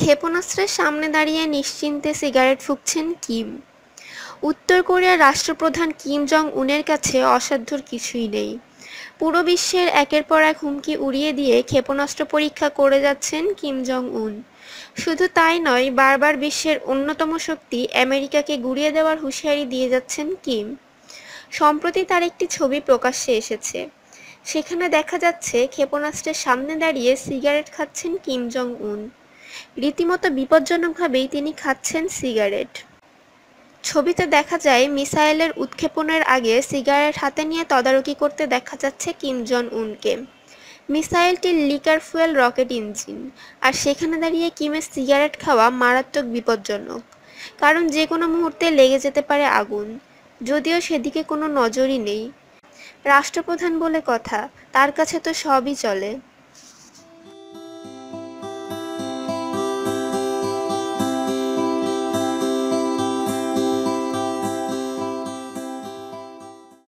ক্ষেপণাস্ত্রের সামনে দাঁড়িয়ে নিশ্চিন্তে সিগারেট ফুঁকছেন কিম। উত্তর কোরিয়ার রাষ্ট্রপ্রধান কিম জং উনের কাছে অসাধ্যর কিছুই নেই। পুরো বিশ্বের একের পর এক হুমকি উড়িয়ে দিয়ে ক্ষেপণাস্ত্র পরীক্ষা করে যাচ্ছেন কিম জং উন শুধু তাই নয়, বারবার বিশ্বের অন্যতম শক্তি আমেরিকাকে গুড়িয়ে দেওয়ার হুঁশিয়ারি দিয়ে যাচ্ছেন কিম। সম্প্রতি তার একটি ছবি প্রকাশ্যে এসেছে। সেখানে দেখা যাচ্ছে, ক্ষেপণাস্ত্রের সামনে দাঁড়িয়ে সিগারেট খাচ্ছেন কিম জং উন রীতিমতো বিপজ্জনকভাবেই তিনি খাচ্ছেন সিগারেট। ছবিতে দেখা যায়, মিসাইলের উৎক্ষেপণের আগে সিগারেট হাতে নিয়ে তদারকি করতে দেখা যাচ্ছে কিম জন উনকে। মিসাইলটি লিকার ফুয়েল রকেট ইঞ্জিন, আর সেখানে দাঁড়িয়ে কিমের সিগারেট খাওয়া মারাত্মক বিপজ্জনক। কারণ যে কোনো মুহূর্তে লেগে যেতে পারে আগুন, যদিও সেদিকে কোনো নজরই নেই। রাষ্ট্রপ্রধান বলে কথা, তার কাছে তো সবই চলে।